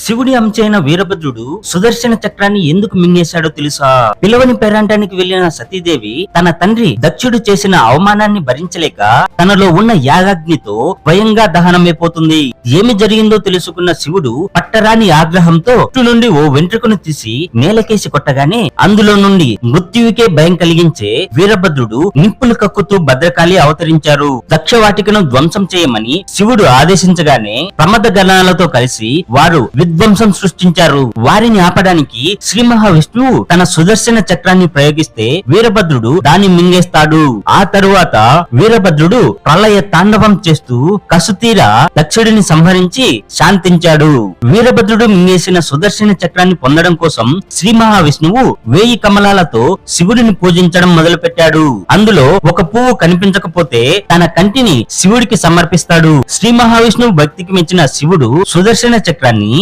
శివుడి అంశైన వీరభద్రుడు సుదర్శన చక్రాన్ని ఎందుకు మింగేశాడో తెలుసా? పిలవని పేరాంటానికి వెళ్ళిన సతీదేవి తన తండ్రి దక్షుడు చేసిన అవమానాన్ని భరించలేక తనలో ఉన్న యాగాగ్నితో భయంగా దహనమైపోతుంది. ఏమి జరిగిందో తెలుసుకున్న శివుడు పట్టరాని ఆగ్రహంతో నుండి ఓ వెంట్రుకను తీసి నేలకేసి కొట్టగానే అందులో నుండి మృత్యువుకే భయం కలిగించే వీరభద్రుడు నిప్పులు కక్కుతూ భద్రకాళి అవతరించారు. దక్షవాటికను ధ్వంసం చేయమని శివుడు ఆదేశించగానే ప్రమద గణాలతో కలిసి వారు విధ్వంసం సృష్టించారు. వారిని ఆపడానికి శ్రీ మహావిష్ణువు తన సుదర్శన చక్రాన్ని ప్రయోగిస్తే వీరభద్రుడు దాన్ని మింగేస్తాడు. ఆ తరువాత వీరభద్రుడు ప్రళయ తాండవం చేస్తూ కసుతీర దక్షుడిని సంహరించి శాంతించాడు. వీరభద్రుడు మింగేసిన సుదర్శన చక్రాన్ని పొందడం కోసం శ్రీ మహావిష్ణువు వేయి కమలాలతో శివుడిని పూజించడం మొదలుపెట్టాడు. అందులో ఒక పువ్వు కనిపించకపోతే తన కంటిని శివుడికి సమర్పిస్తాడు. శ్రీ మహావిష్ణువు భక్తికి మెచ్చిన శివుడు సుదర్శన చక్రాన్ని